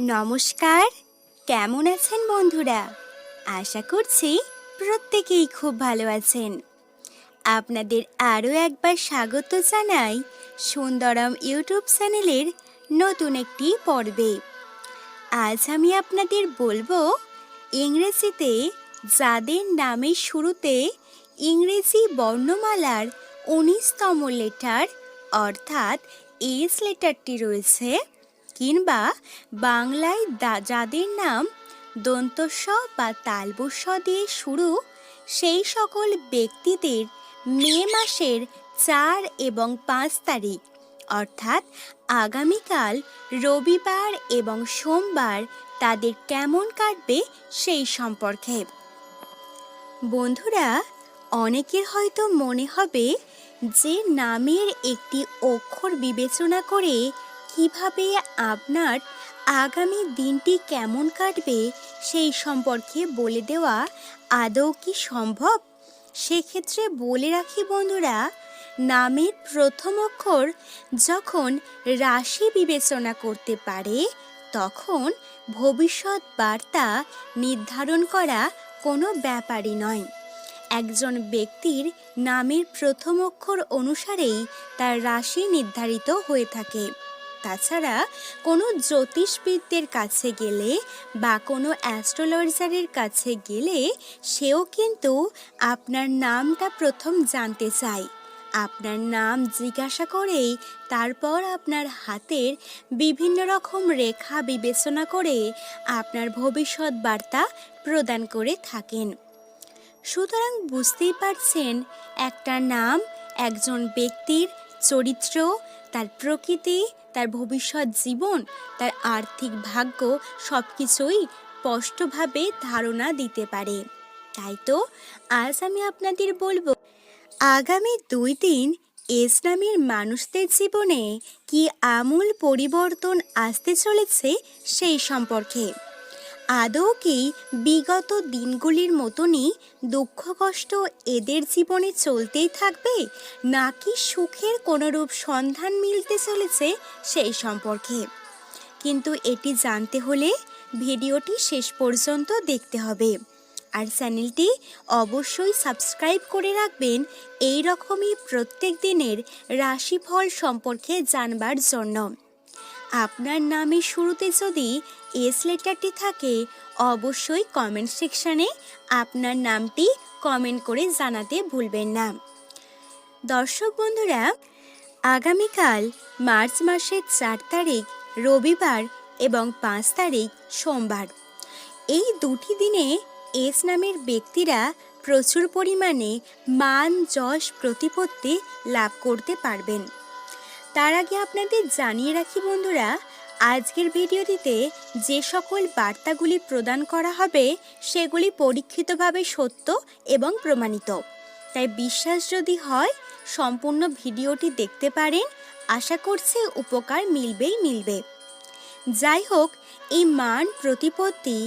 নমস্কার। কেমন আছেন বন্ধুরা? আশা করছি প্রত্যেকেই খুব ভালো আছেন। আপনাদের আরও একবার স্বাগত জানাই সুন্দরম ইউটিউব চ্যানেলের নতুন একটি পর্বে। আজ আমি আপনাদের বলব, ইংরেজিতে যাদের নামের শুরুতে ইংরেজি বর্ণমালার উনিশতম লেটার অর্থাৎ এস লেটারটি রয়েছে কিংবা বাংলায় যাদের নাম দন্তস্ব বা তালবস্য দিয়ে শুরু, সেই সকল ব্যক্তিদের মে মাসের চার এবং পাঁচ তারিখ, অর্থাৎ আগামীকাল, রবিবার এবং সোমবার তাদের কেমন কাটবে সেই সম্পর্কে। বন্ধুরা, অনেকের হয়তো মনে হবে যে নামের একটি অক্ষর বিবেচনা করে কীভাবে আপনার আগামী দিনটি কেমন কাটবে সেই সম্পর্কে বলে দেওয়া আদৌ কি সম্ভব? সেক্ষেত্রে বলে রাখি বন্ধুরা, নামের প্রথম অক্ষর যখন রাশি বিবেচনা করতে পারে, তখন ভবিষ্যৎ বার্তা নির্ধারণ করা কোনো ব্যাপারই নয়। একজন ব্যক্তির নামের প্রথম অক্ষর অনুসারেই তার রাশি নির্ধারিত হয়ে থাকে। তাছাড়া কোনো জ্যোতিষবিদদের কাছে গেলে বা কোনো অ্যাস্ট্রোলজারের কাছে গেলে সেও কিন্তু আপনার নামটা প্রথম জানতে চায়। আপনার নাম জিজ্ঞাসা করেই তারপর আপনার হাতের বিভিন্ন রকম রেখা বিবেচনা করে আপনার ভবিষ্যৎ বার্তা প্রদান করে থাকেন। সুতরাং বুঝতেই পারছেন, একটা নাম, একজন ব্যক্তির চরিত্র, তার প্রকৃতি তার ভবিষ্যৎ জীবন, তার আর্থিক ভাগ্য সব কিছুই স্পষ্টভাবে ধারণা দিতে পারে। তাই তো আজ আমি আপনাদের বলব, আগামী দুই দিন ইসলামের মানুষদের জীবনে কি আমূল পরিবর্তন আসতে চলেছে সেই সম্পর্কে। আদৌ কি বিগত দিনগুলির মতনই দুঃখ কষ্ট এদের জীবনে চলতেই থাকবে, নাকি সুখের কোনোরূপ সন্ধান মিলতে চলেছে সেই সম্পর্কে? কিন্তু এটি জানতে হলে ভিডিওটি শেষ পর্যন্ত দেখতে হবে। আর চ্যানেলটি অবশ্যই সাবস্ক্রাইব করে রাখবেন এই রকমই প্রত্যেক দিনের রাশিফল সম্পর্কে জানবার জন্য। আপনার নামের শুরুতে যদি এস লেটারটি থাকে, অবশ্যই কমেন্ট সেকশানে আপনার নামটি কমেন্ট করে জানাতে ভুলবেন না। দর্শক বন্ধুরা, আগামীকাল মার্চ মাসের চার তারিখ, রবিবার এবং পাঁচ তারিখ সোমবার। এই দুটি দিনে এস নামের ব্যক্তিরা প্রচুর পরিমাণে মান, যশ, প্রতিপত্তি লাভ করতে পারবেন। তার আগে আপনাদের জানিয়ে রাখি বন্ধুরা, আজকের ভিডিওটিতে যে সকল বার্তাগুলি প্রদান করা হবে, সেগুলি পরীক্ষিতভাবে সত্য এবং প্রমাণিত। তাই বিশ্বাস যদি হয়, সম্পূর্ণ ভিডিওটি দেখতে পারেন, আশা করছি উপকার মিলবেই মিলবে। যাই হোক, এই মান, প্রতিপত্তি,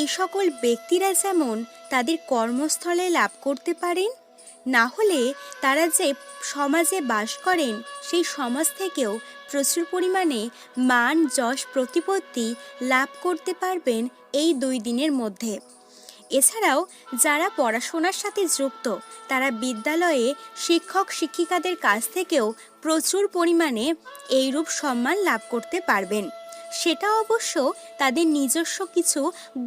এই সকল ব্যক্তিরা যেমন তাদের কর্মস্থলে লাভ করতে পারেন, না হলে তারা যে সমাজে বাস করেন সেই সমাজ থেকেও প্রচুর পরিমাণে মান, যশ, প্রতিপত্তি লাভ করতে পারবেন এই দুই দিনের মধ্যে। এছাড়াও যারা পড়াশোনার সাথে যুক্ত, তারা বিদ্যালয়ে শিক্ষক, শিক্ষিকাদের কাছ থেকেও প্রচুর পরিমাণে এইরূপ সম্মান লাভ করতে পারবেন। সেটা অবশ্য তাদের নিজস্ব কিছু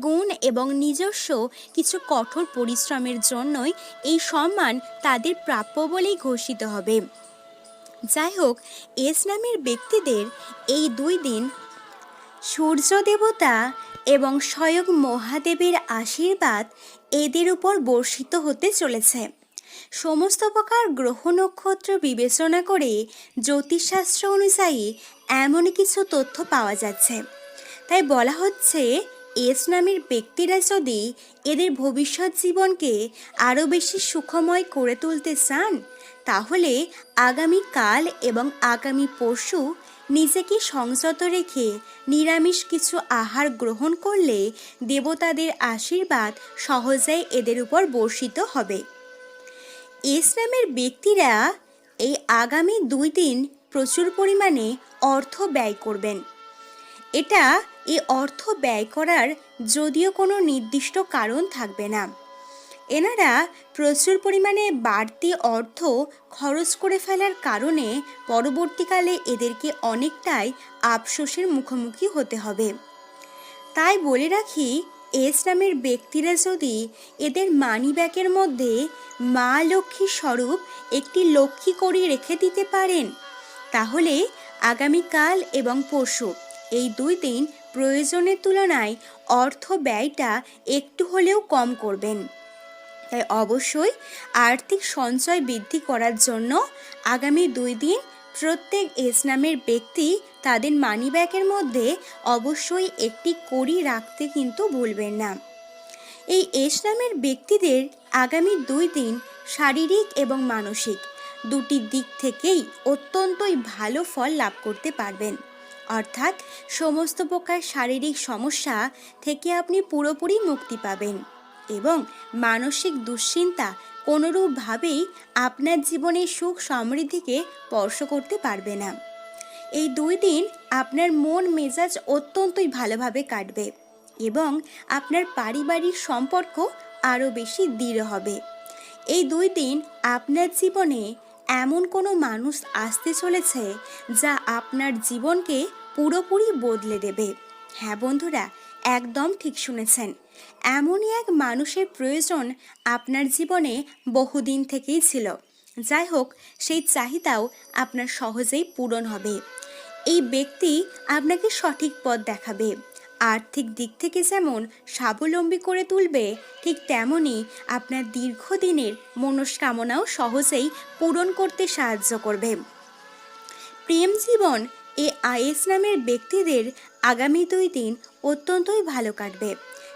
গুণ এবং নিজস্ব কিছু কঠোর পরিশ্রমের জন্যই এই সম্মান তাদের প্রাপ্য বলেই ঘোষিত হবে। যাই হোক এস নামের ব্যক্তিদের এই দুই দিন সূর্য দেবতা এবং স্বয়ং মহাদেবের আশীর্বাদ এদের উপর বর্ষিত হতে চলেছে। সমস্ত প্রকার গ্রহ নক্ষত্র বিবেচনা করে জ্যোতিষশাস্ত্র অনুযায়ী এমন কিছু তথ্য পাওয়া যাচ্ছে। তাই বলা হচ্ছে, এস নামের ব্যক্তিরা যদি এদের ভবিষ্যৎ জীবনকে আরও বেশি সুখময় করে তুলতে চান তাহলে আগামী কাল এবং আগামী পরশু নিজেকে সংযত রেখে নিরামিষ কিছু আহার গ্রহণ করলে দেবতাদের আশীর্বাদ সহজেই এদের উপর বর্ষিত হবে। ইসলামের ব্যক্তিরা এই আগামী দুই দিন প্রচুর পরিমাণে অর্থ ব্যয় করবেন। এটা এই অর্থ ব্যয় করার যদিও কোনো নির্দিষ্ট কারণ থাকবে না। এনারা প্রচুর পরিমাণে বাড়তি অর্থ খরচ করে ফেলার কারণে পরবর্তীকালে এদেরকে অনেকটাই আফসোসের মুখোমুখি হতে হবে। তাই বলে রাখি, এস নামের ব্যক্তিরা যদি এদের মানিব্যাগের মধ্যে মা লক্ষ্মী স্বরূপ একটি লক্ষ্মী করে রেখে দিতে পারেন, তাহলে আগামীকাল এবং পরশু এই দুই দিন প্রয়োজনের তুলনায় অর্থ ব্যয়টা একটু হলেও কম করবেন। তাই অবশ্যই আর্থিক সঞ্চয় বৃদ্ধি করার জন্য আগামী দুই দিন প্রত্যেক এস নামের ব্যক্তি তাদের মানিব্যাগের মধ্যে অবশ্যই একটি কড়ি রাখতে কিন্তু ভুলবেন না। এই এস নামের ব্যক্তিদের আগামী দুই দিন শারীরিক এবং মানসিক দুটি দিক থেকেই অত্যন্তই ভালো ফল লাভ করতে পারবেন। অর্থাৎ সমস্ত প্রকার শারীরিক সমস্যা থেকে আপনি পুরোপুরি মুক্তি পাবেন। এবং মানসিক দুশ্চিন্তা কোনোরূপভাবেই আপনার জীবনে সুখ সমৃদ্ধিকে স্পর্শ করতে পারবে না। এই দুই দিন আপনার মন মেজাজ অত্যন্তই ভালোভাবে কাটবে এবং আপনার পারিবারিক সম্পর্ক আরও বেশি দৃঢ় হবে। এই দুই দিন আপনার জীবনে এমন কোনো মানুষ আসতে চলেছে যা আপনার জীবনকে পুরোপুরি বদলে দেবে। হ্যাঁ বন্ধুরা একদম ঠিক শুনেছেন। এমনই এক মানুষের প্রয়োজন আপনার জীবনে বহুদিন থেকেই ছিল। যাই হোক, সেই চাহিদাও আপনার সহজেই পূরণ হবে। এই ব্যক্তি আপনাকে সঠিক পথ দেখাবে। আর্থিক দিক থেকে যেমন স্বাবলম্বী করে তুলবে, ঠিক তেমনই আপনার দীর্ঘদিনের মনস্কামনাও সহজেই পূরণ করতে সাহায্য করবে। প্রেম জীবন এ আইএস নামের ব্যক্তিদের আগামী দুই দিন অত্যন্তই ভালো কাটবে।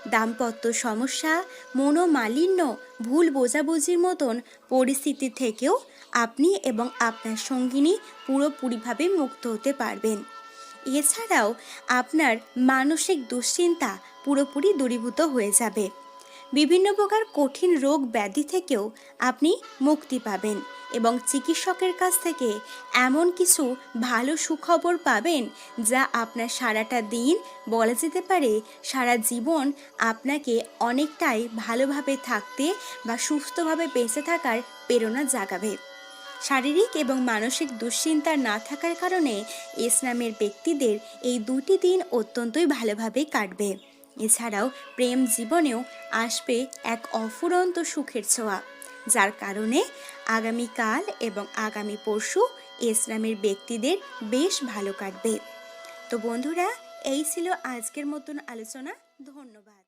দাম্পত্য সমস্যা, মনোমালিন্য, ভুল বোঝাবুঝির মতন পরিস্থিতি থেকেও আপনি এবং আপনার সঙ্গিনী পুরোপুরিভাবে মুক্ত হতে পারবেন। এছাড়াও আপনার মানসিক দুশ্চিন্তা পুরোপুরি দূরীভূত হয়ে যাবে। বিভিন্ন প্রকার কঠিন রোগ ব্যাধি থেকেও আপনি মুক্তি পাবেন। এবং চিকিৎসকের কাছ থেকে এমন কিছু ভালো সুখবর পাবেন যা আপনার সারাটা দিন, বলা যেতে পারে সারা জীবন আপনাকে অনেকটাই ভালোভাবে থাকতে বা সুস্থভাবে বেঁচে থাকার প্রেরণা জাগাবে। শারীরিক এবং মানসিক দুশ্চিন্তা না থাকার কারণে ইসলামের ব্যক্তিদের এই দুটি দিন অত্যন্তই ভালোভাবে কাটবে। এছাড়াও প্রেম জীবনেও আসবে এক অফুরন্ত সুখের ছোঁয়া। যার কারণে আগামীকাল এবং আগামী পরশু ইসলামের ব্যক্তিদের বেশ ভালো কাটবে। তো বন্ধুরা, এই ছিল আজকের মতন আলোচনা। ধন্যবাদ।